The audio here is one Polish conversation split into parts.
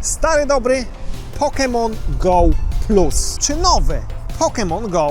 Stary dobry Pokémon Go Plus. Czy nowy Pokémon Go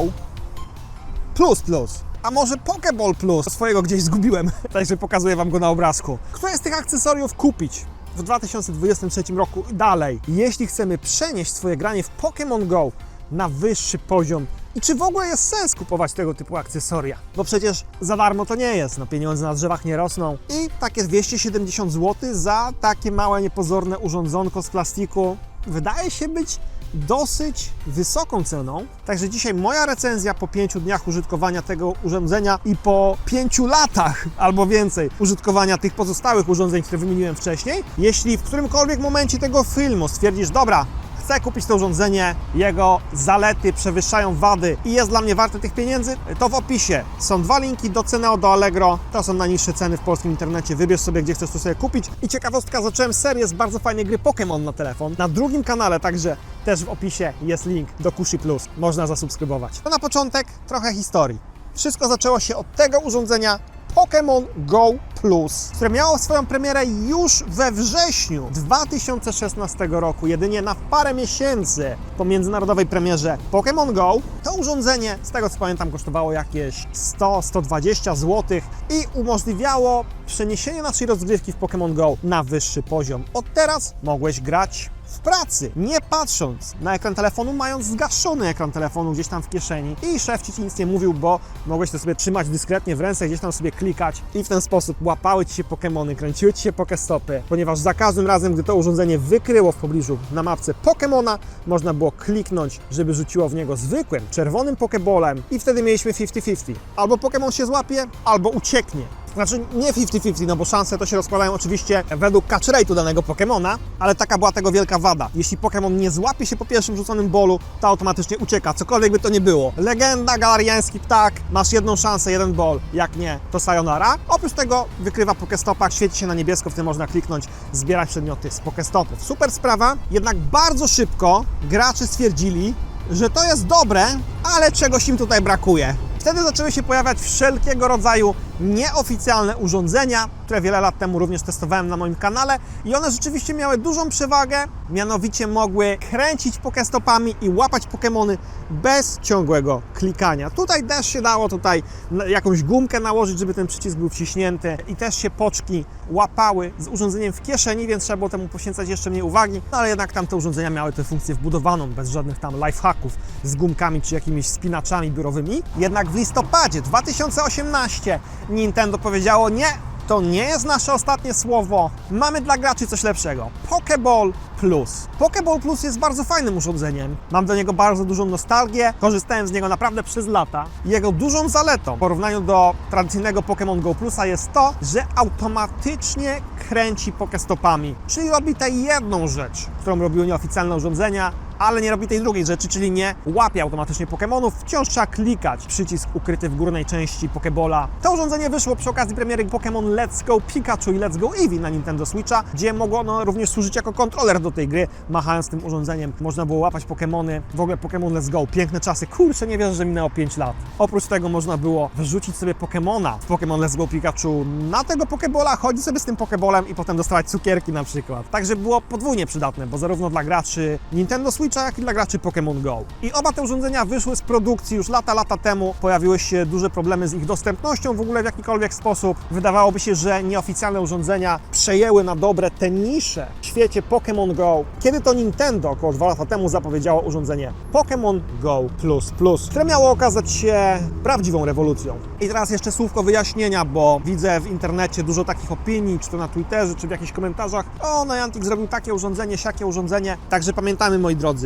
Plus Plus? A może Pokéball Plus? Swojego gdzieś zgubiłem, także pokazuję Wam go na obrazku. Które z tych akcesoriów kupić? W 2023 roku dalej, jeśli chcemy przenieść swoje granie w Pokémon Go na wyższy poziom i czy w ogóle jest sens kupować tego typu akcesoria? Bo przecież za darmo to nie jest, no pieniądze na drzewach nie rosną. I takie 270 zł za takie małe, niepozorne urządzonko z plastiku wydaje się być dosyć wysoką ceną. Także dzisiaj moja recenzja po 5 dniach użytkowania tego urządzenia i po 5 latach albo więcej użytkowania tych pozostałych urządzeń, które wymieniłem wcześniej. Jeśli w którymkolwiek momencie tego filmu stwierdzisz, dobra, chcę kupić to urządzenie, jego zalety przewyższają wady i jest dla mnie warte tych pieniędzy, to w opisie są dwa linki do Ceneo, do Allegro. To są najniższe ceny w polskim internecie. Wybierz sobie, gdzie chcesz to sobie kupić. I ciekawostka, zacząłem serię z bardzo fajnej gry Pokémon na telefon. Na drugim kanale także też w opisie jest link do Kushi Plus. Można zasubskrybować. To na początek trochę historii. Wszystko zaczęło się od tego urządzenia Pokémon Go Plus, które miało swoją premierę już we wrześniu 2016 roku, jedynie na parę miesięcy po międzynarodowej premierze Pokémon Go. To urządzenie, z tego co pamiętam, kosztowało jakieś 100-120 zł i umożliwiało przeniesienie naszej rozgrywki w Pokémon Go na wyższy poziom. Od teraz mogłeś grać w pracy, nie patrząc na ekran telefonu, mając zgaszony ekran telefonu gdzieś tam w kieszeni i szef ci nic nie mówił, bo mogłeś to sobie trzymać dyskretnie w ręce, gdzieś tam sobie klikać i w ten sposób łapały ci się Pokémony, kręciły ci się Pokestopy, ponieważ za każdym razem, gdy to urządzenie wykryło w pobliżu na mapce Pokémona, można było kliknąć, żeby rzuciło w niego zwykłym, czerwonym Pokeballem i wtedy mieliśmy 50-50. Albo Pokémon się złapie, albo ucieknie. Znaczy nie 50-50, no bo szanse to się rozkładają oczywiście według catch rate'u danego Pokemona, ale taka była tego wielka wada. Jeśli Pokémon nie złapie się po pierwszym rzuconym bolu, to automatycznie ucieka, cokolwiek by to nie było. Legenda, galariański ptak, masz jedną szansę, jeden bol, jak nie, to sayonara. Oprócz tego wykrywa Pokestopach, świeci się na niebiesko, w tym można kliknąć, zbierać przedmioty z Pokestopów. Super sprawa, jednak bardzo szybko gracze stwierdzili, że to jest dobre, ale czegoś im tutaj brakuje. Wtedy zaczęły się pojawiać wszelkiego rodzaju nieoficjalne urządzenia, które wiele lat temu również testowałem na moim kanale i one rzeczywiście miały dużą przewagę, mianowicie mogły kręcić pokestopami i łapać Pokémony bez ciągłego klikania. Tutaj też się dało tutaj jakąś gumkę nałożyć, żeby ten przycisk był wciśnięty i też się poczki łapały z urządzeniem w kieszeni, więc trzeba było temu poświęcać jeszcze mniej uwagi, no ale jednak tamte urządzenia miały tę funkcję wbudowaną, bez żadnych tam lifehacków z gumkami czy jakimiś spinaczami biurowymi. Jednak w listopadzie 2018 Nintendo powiedziało nie, to nie jest nasze ostatnie słowo. Mamy dla graczy coś lepszego. Pokeball Plus. Pokeball Plus jest bardzo fajnym urządzeniem. Mam do niego bardzo dużą nostalgię. Korzystałem z niego naprawdę przez lata. Jego dużą zaletą w porównaniu do tradycyjnego Pokémon Go Plusa jest to, że automatycznie kręci pokestopami. Czyli robi tę jedną rzecz, którą robiły nieoficjalne urządzenia, ale nie robi tej drugiej rzeczy, czyli nie łapie automatycznie Pokémonów. Wciąż trzeba klikać przycisk ukryty w górnej części Pokebola. To urządzenie wyszło przy okazji premiery Pokémon Let's Go Pikachu i Let's Go Eevee na Nintendo Switcha, gdzie mogło ono również służyć jako kontroler do tej gry. Machając tym urządzeniem można było łapać Pokémony. W ogóle Pokémon Let's Go, piękne czasy. Kurczę, nie wierzę, że minęło 5 lat. Oprócz tego można było wrzucić sobie Pokémona w Pokémon Let's Go Pikachu na tego Pokebola, chodzić sobie z tym Pokebolem i potem dostawać cukierki na przykład. Także było podwójnie przydatne, bo zarówno dla graczy Nintendo Switcha, jak i dla graczy Pokémon Go. I oba te urządzenia wyszły z produkcji już lata, lata temu. Pojawiły się duże problemy z ich dostępnością w ogóle w jakikolwiek sposób. Wydawałoby się, że nieoficjalne urządzenia przejęły na dobre te nisze w świecie Pokémon Go. Kiedy to Nintendo około dwa lata temu zapowiedziało urządzenie Pokémon Go Plus Plus, które miało okazać się prawdziwą rewolucją. I teraz jeszcze słówko wyjaśnienia, bo widzę w internecie dużo takich opinii, czy to na Twitterze, czy w jakichś komentarzach. O, Niantic zrobił takie urządzenie, siakie urządzenie. Także pamiętamy, moi drodzy,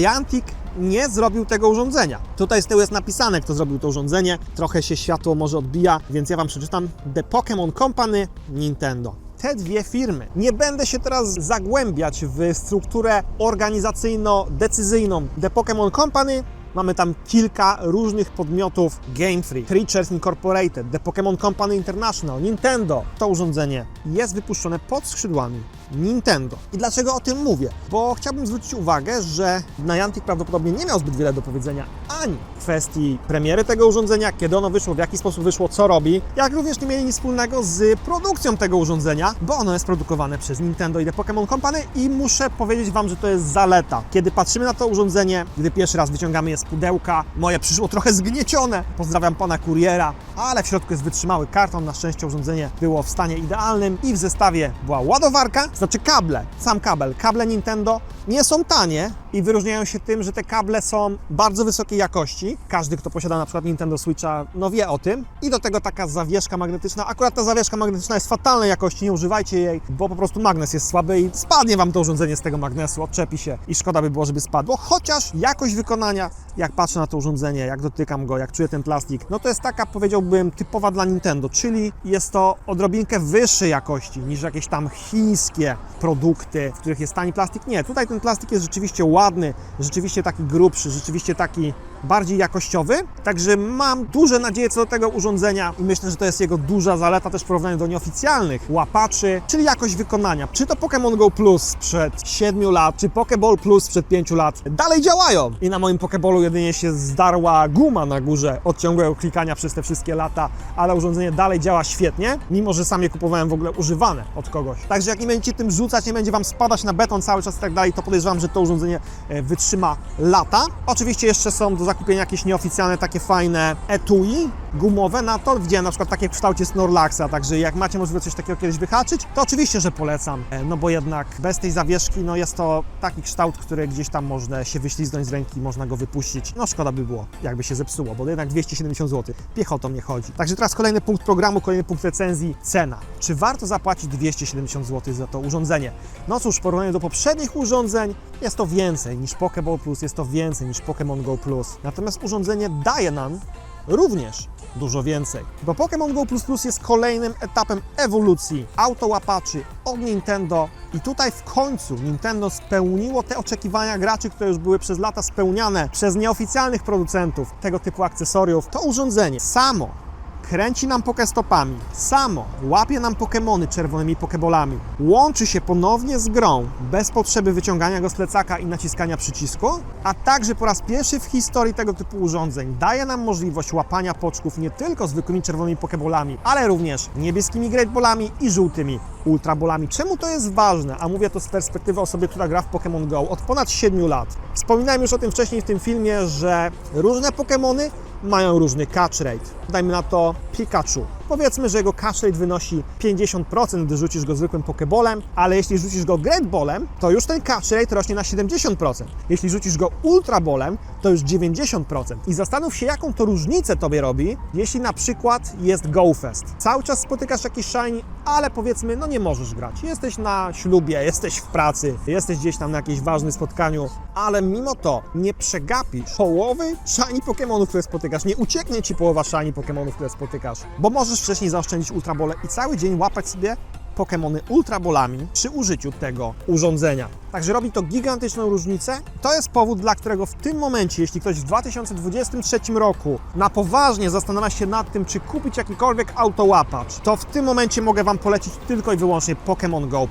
Niantic nie zrobił tego urządzenia. Tutaj z tyłu jest napisane, kto zrobił to urządzenie. Trochę się światło może odbija, więc ja Wam przeczytam. The Pokémon Company Nintendo. Te dwie firmy. Nie będę się teraz zagłębiać w strukturę organizacyjno-decyzyjną The Pokémon Company. Mamy tam kilka różnych podmiotów Game Freak, Creatures Incorporated, The Pokémon Company International, Nintendo. To urządzenie jest wypuszczone pod skrzydłami Nintendo. I dlaczego o tym mówię? Bo chciałbym zwrócić uwagę, że Niantic prawdopodobnie nie miał zbyt wiele do powiedzenia ani w kwestii premiery tego urządzenia, kiedy ono wyszło, w jaki sposób wyszło, co robi, jak również nie mieli nic wspólnego z produkcją tego urządzenia, bo ono jest produkowane przez Nintendo i The Pokémon Company i muszę powiedzieć Wam, że to jest zaleta. Kiedy patrzymy na to urządzenie, gdy pierwszy raz wyciągamy je z pudełka, moje przyszło trochę zgniecione, pozdrawiam pana kuriera, ale w środku jest wytrzymały karton, na szczęście urządzenie było w stanie idealnym i w zestawie była ładowarka, znaczy kable, sam kabel, kable Nintendo nie są tanie i wyróżniają się tym, że te kable są bardzo wysokiej jakości. Każdy, kto posiada na przykład Nintendo Switcha, no wie o tym. I do tego taka zawieszka magnetyczna. Akurat ta zawieszka magnetyczna jest fatalnej jakości, nie używajcie jej, bo po prostu magnes jest słaby i spadnie Wam to urządzenie z tego magnesu, odczepi się i szkoda by było, żeby spadło. Chociaż jakość wykonania, jak patrzę na to urządzenie, jak dotykam go, jak czuję ten plastik, no to jest taka, powiedziałbym, typowa dla Nintendo, czyli jest to odrobinkę wyższej jakości niż jakieś tam chińskie produkty, w których jest tani plastik. Nie, tutaj ten plastik jest rzeczywiście ładny, rzeczywiście taki grubszy, rzeczywiście taki bardziej jakościowy. Także mam duże nadzieje co do tego urządzenia i myślę, że to jest jego duża zaleta też w porównaniu do nieoficjalnych łapaczy, czyli jakość wykonania. Czy to Pokémon Go Plus sprzed 7 lat, czy Pokéball Plus sprzed 5 lat, dalej działają. I na moim Pokéballu jedynie się zdarła guma na górze od ciągłego klikania przez te wszystkie lata, ale urządzenie dalej działa świetnie, mimo że sam je kupowałem w ogóle używane od kogoś. Także jak nie będziecie tym rzucać, nie będzie Wam spadać na beton cały czas i tak dalej, to podejrzewam, że to urządzenie e, wytrzyma lata. Oczywiście jeszcze są do zakupienia jakieś nieoficjalne, takie fajne etui gumowe na to. Widziałem na przykład takie w kształcie Snorlaxa, także jak macie możliwość coś takiego kiedyś wyhaczyć, to oczywiście, że polecam. E, No bo jednak bez tej zawieszki, no jest to taki kształt, który gdzieś tam można się wyślizgnąć z ręki, można go wypuścić. No szkoda by było, jakby się zepsuło, bo jednak 270 zł. Piechotą nie chodzi. Także teraz kolejny punkt programu, kolejny punkt recenzji. Cena. Czy warto zapłacić 270 zł za to urządzenie? No cóż, w porównaniu do poprzednich urządzeń jest to więcej niż Pokéball Plus, jest to więcej niż Pokémon Go Plus. Natomiast urządzenie daje nam również dużo więcej. Bo Pokémon Go Plus Plus jest kolejnym etapem ewolucji autołapaczy od Nintendo i tutaj w końcu Nintendo spełniło te oczekiwania graczy, które już były przez lata spełniane przez nieoficjalnych producentów tego typu akcesoriów. To urządzenie samo kręci nam pokestopami, samo łapie nam Pokemony czerwonymi Pokebolami, łączy się ponownie z grą bez potrzeby wyciągania go z plecaka i naciskania przycisku, a także po raz pierwszy w historii tego typu urządzeń daje nam możliwość łapania poczków nie tylko zwykłymi czerwonymi Pokebolami, ale również niebieskimi Great Ballami i żółtymi Ultrabolami. Czemu to jest ważne? A mówię to z perspektywy osoby, która gra w Pokémon Go od ponad 7 lat. Wspominałem już o tym wcześniej w tym filmie, że różne Pokémony mają różny catch rate. Dajmy na to Pikachu. Powiedzmy, że jego catch rate wynosi 50%, gdy rzucisz go zwykłym Pokeballem, ale jeśli rzucisz go Great Ballem, to już ten catch rate rośnie na 70%. Jeśli rzucisz go Ultra Ballem, to już 90%. I zastanów się, jaką to różnicę tobie robi, jeśli na przykład jest GoFest. Cały czas spotykasz jakiś shiny, ale powiedzmy, no nie możesz grać. Jesteś na ślubie, jesteś w pracy, jesteś gdzieś tam na jakimś ważnym spotkaniu, ale mimo to nie przegapisz połowy shiny Pokémonów, które spotykasz. Nie ucieknie ci połowa shiny Pokémonów, które spotykasz, bo możesz wcześniej zaoszczędzić ultrabole i cały dzień łapać sobie Pokémony ultrabolami przy użyciu tego urządzenia. Także robi to gigantyczną różnicę. To jest powód, dla którego w tym momencie, jeśli ktoś w 2023 roku na poważnie zastanawia się nad tym, czy kupić jakikolwiek autołapacz, to w tym momencie mogę Wam polecić tylko i wyłącznie Pokémon Go++.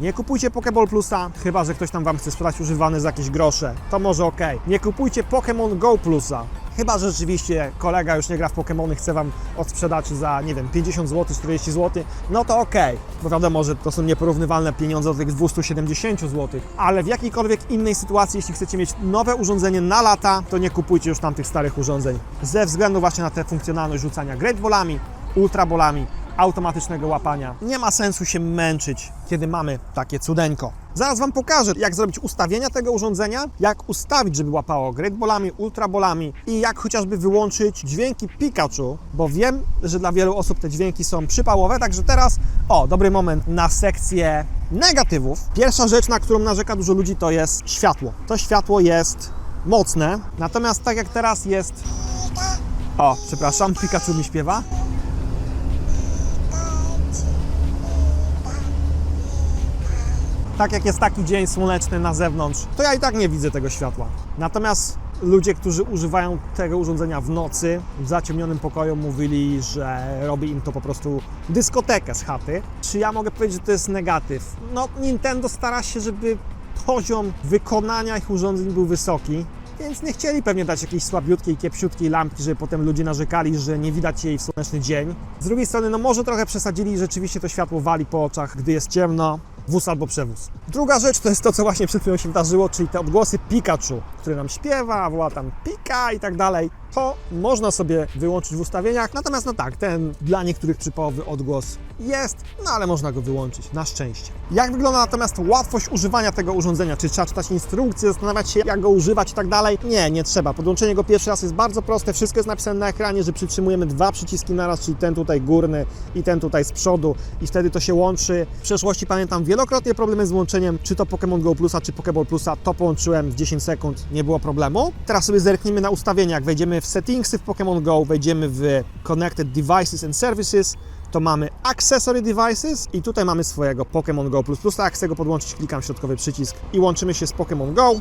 Nie kupujcie Pokéball Plusa, chyba że ktoś tam Wam chce sprzedać używany za jakieś grosze. To może ok. Nie kupujcie Pokémon Go Plusa. Chyba, że rzeczywiście kolega już nie gra w Pokémony, chce Wam odsprzedać za, nie wiem, 50 zł, 40 zł, no to okej, bo wiadomo, że to są nieporównywalne pieniądze do tych 270 ale w jakiejkolwiek innej sytuacji, jeśli chcecie mieć nowe urządzenie na lata, to nie kupujcie już tamtych starych urządzeń, ze względu właśnie na tę funkcjonalność rzucania great ballami, ultra ballami, automatycznego łapania. Nie ma sensu się męczyć, kiedy mamy takie cudeńko. Zaraz Wam pokażę, jak zrobić ustawienia tego urządzenia, jak ustawić, żeby łapało great ballami, ultra ballami i jak chociażby wyłączyć dźwięki Pikachu, bo wiem, że dla wielu osób te dźwięki są przypałowe, także teraz, o, dobry moment na sekcję negatywów. Pierwsza rzecz, na którą narzeka dużo ludzi, to jest światło. To światło jest mocne, natomiast tak jak teraz jest... O, przepraszam, Pikachu mi śpiewa. Tak jak jest taki dzień słoneczny na zewnątrz, to ja i tak nie widzę tego światła. Natomiast ludzie, którzy używają tego urządzenia w nocy, w zaciemnionym pokoju, mówili, że robi im to po prostu dyskotekę z chaty. Czy ja mogę powiedzieć, że to jest negatyw? No, Nintendo stara się, żeby poziom wykonania ich urządzeń był wysoki. Więc nie chcieli pewnie dać jakiejś słabiutkiej, kiepsiutkiej lampki, żeby potem ludzie narzekali, że nie widać jej w słoneczny dzień. Z drugiej strony, no może trochę przesadzili rzeczywiście to światło wali po oczach, gdy jest ciemno, wóz albo przewóz. Druga rzecz to jest to, co właśnie przed chwilą się wydarzyło, czyli te odgłosy Pikachu, który nam śpiewa, woła tam Pika i tak dalej. To można sobie wyłączyć w ustawieniach, natomiast no tak, ten dla niektórych przypałowy odgłos jest, no ale można go wyłączyć, na szczęście. Jak wygląda natomiast łatwość używania tego urządzenia? Czy trzeba czytać instrukcje, zastanawiać się jak go używać i tak dalej? Nie, nie trzeba. Podłączenie go pierwszy raz jest bardzo proste, wszystko jest napisane na ekranie, że przytrzymujemy dwa przyciski naraz, czyli ten tutaj górny i ten tutaj z przodu i wtedy to się łączy. W przeszłości pamiętam wielokrotnie problemy z łączeniem, czy to Pokémon Go Plusa, czy Pokéball Plusa, to połączyłem w 10 sekund, nie było problemu. Teraz sobie zerknijmy na ustawienia, jak wejdziemy w settingsy w Pokémon Go, wejdziemy w Connected Devices and Services, to mamy Accessory Devices i tutaj mamy swojego Pokémon Go jak chcę go podłączyć, klikam środkowy przycisk i łączymy się z Pokémon Go.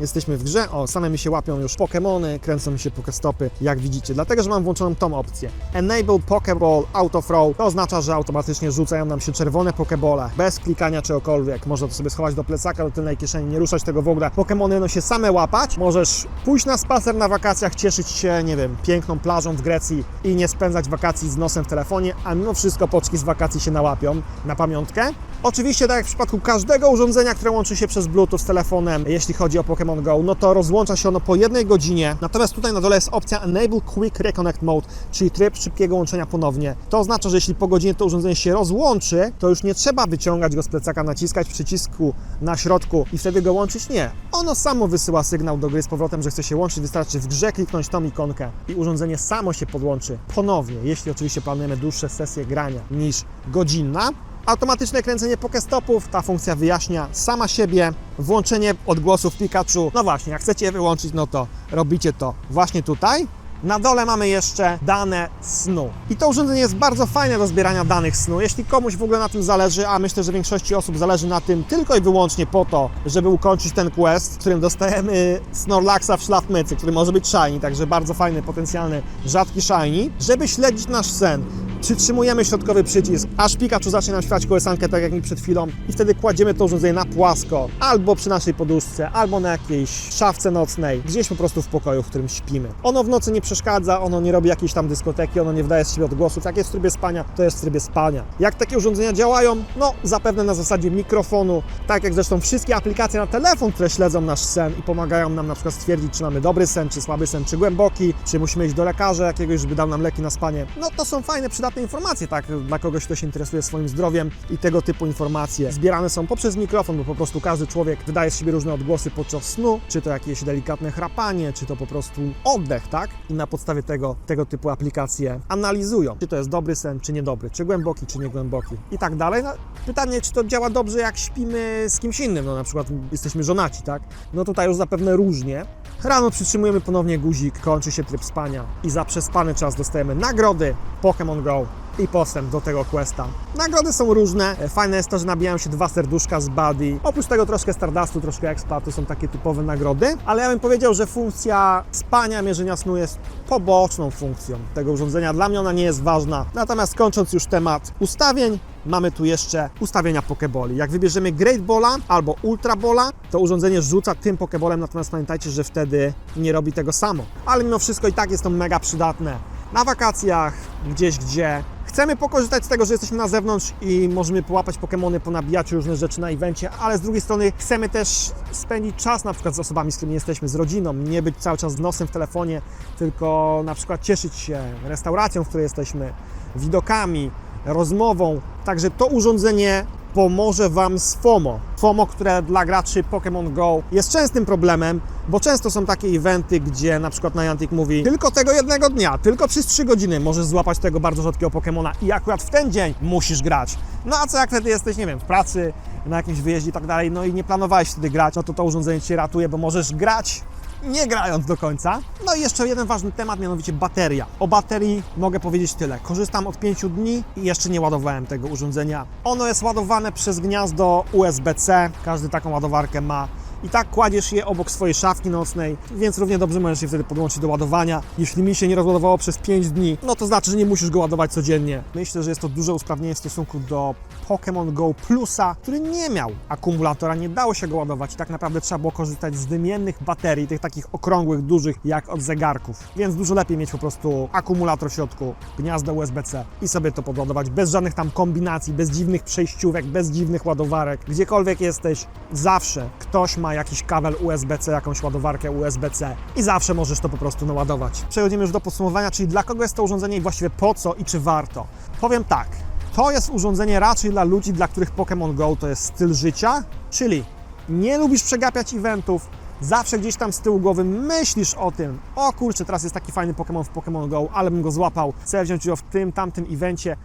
Jesteśmy w grze, o, same mi się łapią już Pokémony, kręcą mi się Pokestopy, jak widzicie, dlatego, że mam włączoną tą opcję. Enable Pokeball Auto Throw, to oznacza, że automatycznie rzucają nam się czerwone Pokebole, bez klikania czegokolwiek. Można to sobie schować do plecaka, do tylnej kieszeni, nie ruszać tego w ogóle. Pokémony no się same łapać, możesz pójść na spacer na wakacjach, cieszyć się, nie wiem, piękną plażą w Grecji i nie spędzać wakacji z nosem w telefonie, a mimo wszystko poczki z wakacji się nałapią na pamiątkę. Oczywiście, tak jak w przypadku każdego urządzenia, które łączy się przez Bluetooth z telefonem, jeśli chodzi o Pokémon Go, no to rozłącza się ono po jednej godzinie. Natomiast tutaj na dole jest opcja Enable Quick Reconnect Mode, czyli tryb szybkiego łączenia ponownie. To oznacza, że jeśli po godzinie to urządzenie się rozłączy, to już nie trzeba wyciągać go z plecaka, naciskać przycisku na środku i wtedy go łączyć. Nie. Ono samo wysyła sygnał do gry z powrotem, że chce się łączyć. Wystarczy w grze kliknąć tą ikonkę i urządzenie samo się podłączy ponownie, jeśli oczywiście planujemy dłuższe sesje grania niż godzinna. Automatyczne kręcenie pokestopów, ta funkcja wyjaśnia sama siebie. Włączenie odgłosów Pikachu, no właśnie, jak chcecie je wyłączyć, no to robicie to właśnie tutaj. Na dole mamy jeszcze dane snu. I to urządzenie jest bardzo fajne do zbierania danych snu. Jeśli komuś w ogóle na tym zależy, a myślę, że większości osób zależy na tym tylko i wyłącznie po to, żeby ukończyć ten quest, w którym dostajemy Snorlaxa w szlafmycy, który może być shiny, także bardzo fajny, potencjalny, rzadki shiny. Żeby śledzić nasz sen, przytrzymujemy środkowy przycisk, aż Pikachu zacznie nam śpiewać kołysankę, tak jak mi przed chwilą i wtedy kładziemy to urządzenie na płasko, albo przy naszej poduszce, albo na jakiejś szafce nocnej, gdzieś po prostu w pokoju, w którym śpimy. Ono w nocy nie przeszkadza, ono nie robi jakiejś tam dyskoteki, ono nie wydaje z siebie odgłosów. Jak jest w trybie spania, to jest w trybie spania. Jak takie urządzenia działają? No, zapewne na zasadzie mikrofonu, tak jak zresztą wszystkie aplikacje na telefon, które śledzą nasz sen i pomagają nam na przykład stwierdzić, czy mamy dobry sen, czy słaby sen, czy głęboki, czy musimy iść do lekarza jakiegoś, żeby dał nam leki na spanie. No, to są fajne, przydatne informacje, tak, dla kogoś, kto się interesuje swoim zdrowiem i tego typu informacje. Zbierane są poprzez mikrofon, bo po prostu każdy człowiek wydaje z siebie różne odgłosy podczas snu, czy to jakieś delikatne chrapanie, czy to po prostu oddech, tak? I na podstawie tego, tego typu aplikacje analizują, czy to jest dobry sen, czy niedobry, czy głęboki, czy niegłęboki i tak dalej. No, pytanie, czy to działa dobrze, jak śpimy z kimś innym, no na przykład jesteśmy żonaci, tak? No tutaj już zapewne różnie. Rano przytrzymujemy ponownie guzik, kończy się tryb spania i za przespany czas dostajemy nagrody Pokémon Go i postęp do tego questa. Nagrody są różne. E, Fajne jest to, że nabijają się dwa serduszka z Buddy. Oprócz tego troszkę Stardustu, troszkę Expa, to są takie typowe nagrody. Ale ja bym powiedział, że funkcja spania, mierzenia snu jest poboczną funkcją tego urządzenia. Dla mnie ona nie jest ważna. Natomiast kończąc już temat ustawień, mamy tu jeszcze ustawienia Pokeboli. Jak wybierzemy Great Balla albo Ultra Balla, to urządzenie rzuca tym Pokebolem, natomiast pamiętajcie, że wtedy nie robi tego samo. Ale mimo wszystko i tak jest to mega przydatne na wakacjach, gdzieś gdzie chcemy pokorzystać z tego, że jesteśmy na zewnątrz i możemy połapać Pokemony, ponabijać różne rzeczy na evencie, ale z drugiej strony chcemy też spędzić czas na przykład z osobami, z którymi jesteśmy, z rodziną, nie być cały czas z nosem w telefonie, tylko na przykład cieszyć się restauracją, w której jesteśmy, widokami, rozmową. Także to urządzenie pomoże Wam z FOMO. FOMO, które dla graczy Pokémon Go jest częstym problemem, bo często są takie eventy, gdzie na przykład Niantic mówi tylko tego jednego dnia, tylko przez 3 godziny możesz złapać tego bardzo rzadkiego Pokémona i akurat w ten dzień musisz grać. No a co jak wtedy jesteś, nie wiem, w pracy, na jakimś wyjeździe i tak dalej, no i nie planowałeś wtedy grać, no to to urządzenie Cię ratuje, bo możesz grać nie grając do końca. No i jeszcze jeden ważny temat, mianowicie bateria. O baterii mogę powiedzieć tyle. Korzystam od 5 dni i jeszcze nie ładowałem tego urządzenia. Ono jest ładowane przez gniazdo USB-C. Każdy taką ładowarkę ma. I tak kładziesz je obok swojej szafki nocnej, więc równie dobrze możesz je wtedy podłączyć do ładowania. Jeśli mi się nie rozładowało przez 5 dni, no to znaczy, że nie musisz go ładować codziennie. Myślę, że jest to duże usprawnienie w stosunku do Pokémon Go Plusa, który nie miał akumulatora, nie dało się go ładować i tak naprawdę trzeba było korzystać z wymiennych baterii, tych takich okrągłych, dużych, jak od zegarków. Więc dużo lepiej mieć po prostu akumulator w środku, gniazdo USB-C i sobie to podładować bez żadnych tam kombinacji, bez dziwnych przejściówek, bez dziwnych ładowarek. Gdziekolwiek jesteś, zawsze ktoś ma jakiś kabel USB-C, jakąś ładowarkę USB-C i zawsze możesz to po prostu naładować. Przechodzimy już do podsumowania, czyli dla kogo jest to urządzenie i właściwie po co i czy warto. Powiem tak, to jest urządzenie raczej dla ludzi, dla których Pokémon Go to jest styl życia, czyli nie lubisz przegapiać eventów, zawsze gdzieś tam z tyłu głowy myślisz o tym, o kurczę, teraz jest taki fajny Pokémon w Pokémon Go, ale bym go złapał, chcę wziąć udział w tym, tamtym evencie,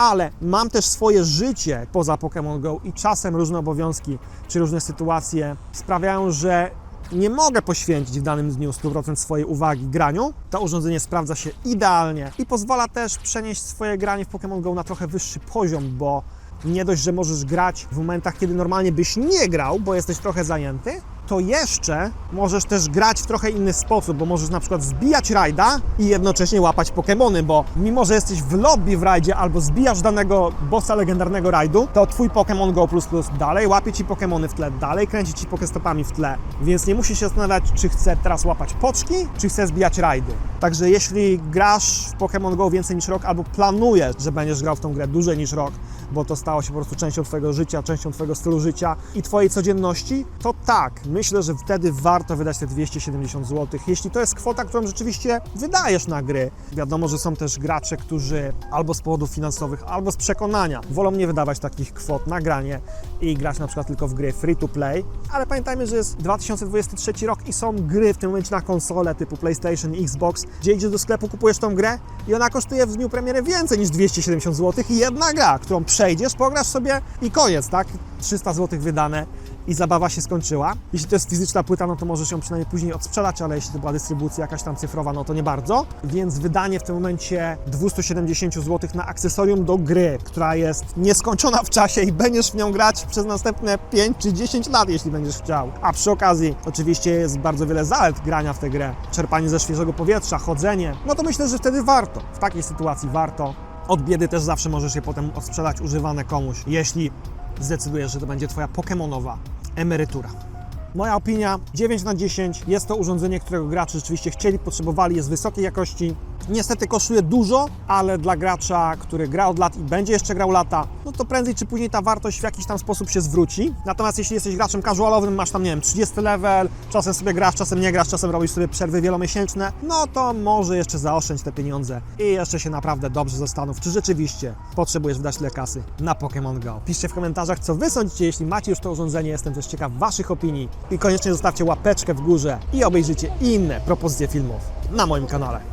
ale mam też swoje życie poza Pokémon Go i czasem różne obowiązki czy różne sytuacje sprawiają, że nie mogę poświęcić w danym dniu 100% swojej uwagi graniu. To urządzenie sprawdza się idealnie i pozwala też przenieść swoje granie w Pokémon Go na trochę wyższy poziom, bo nie dość, że możesz grać w momentach, kiedy normalnie byś nie grał, bo jesteś trochę zajęty, to jeszcze możesz też grać w trochę inny sposób, bo możesz na przykład zbijać rajda i jednocześnie łapać Pokémony, bo mimo, że jesteś w lobby w rajdzie albo zbijasz danego bossa legendarnego rajdu, to twój Pokémon Go++ dalej łapie ci Pokémony w tle, dalej kręci ci Pokestopami w tle, więc nie musisz się zastanawiać, czy chcę teraz łapać poczki, czy chcę zbijać rajdy. Także jeśli grasz w Pokémon Go więcej niż rok, albo planujesz, że będziesz grał w tą grę dłużej niż rok, bo to stało się po prostu częścią Twojego życia, częścią Twojego stylu życia i Twojej codzienności, to tak, myślę, że wtedy warto wydać te 270 zł. Jeśli to jest kwota, którą rzeczywiście wydajesz na gry. Wiadomo, że są też gracze, którzy albo z powodów finansowych, albo z przekonania wolą nie wydawać takich kwot na granie i grać na przykład tylko w gry free to play, ale pamiętajmy, że jest 2023 rok i są gry w tym momencie na konsole typu PlayStation Xbox, gdzie idziesz do sklepu, kupujesz tą grę i ona kosztuje w dniu premiery więcej niż 270 zł i jedna gra, którą przejdziesz, pograsz sobie i koniec, tak? 300 zł wydane i zabawa się skończyła. Jeśli to jest fizyczna płyta, no to możesz ją przynajmniej później odsprzedać, ale jeśli to była dystrybucja jakaś tam cyfrowa, no to nie bardzo. Więc wydanie w tym momencie 270 zł na akcesorium do gry, która jest nieskończona w czasie i będziesz w nią grać przez następne 5 czy 10 lat, jeśli będziesz chciał. A przy okazji, oczywiście jest bardzo wiele zalet grania w tę grę. Czerpanie ze świeżego powietrza, chodzenie. No to myślę, że wtedy warto. W takiej sytuacji warto. Od biedy też zawsze możesz je potem odsprzedać używane komuś, jeśli zdecydujesz, że to będzie Twoja pokemonowa emerytura. Moja opinia 9 na 10. Jest to urządzenie, którego gracze rzeczywiście chcieli, potrzebowali, jest wysokiej jakości. Niestety kosztuje dużo, ale dla gracza, który gra od lat i będzie jeszcze grał lata, no to prędzej czy później ta wartość w jakiś tam sposób się zwróci. Natomiast jeśli jesteś graczem casualowym, masz tam, nie wiem, 30 level, czasem sobie grasz, czasem nie grasz, czasem robisz sobie przerwy wielomiesięczne, no to może jeszcze zaoszczędź te pieniądze i jeszcze się naprawdę dobrze zastanów, czy rzeczywiście potrzebujesz wydać tyle kasy na Pokémon Go. Piszcie w komentarzach, co Wy sądzicie, jeśli macie już to urządzenie, jestem też ciekaw Waszych opinii i koniecznie zostawcie łapeczkę w górze i obejrzyjcie inne propozycje filmów na moim kanale.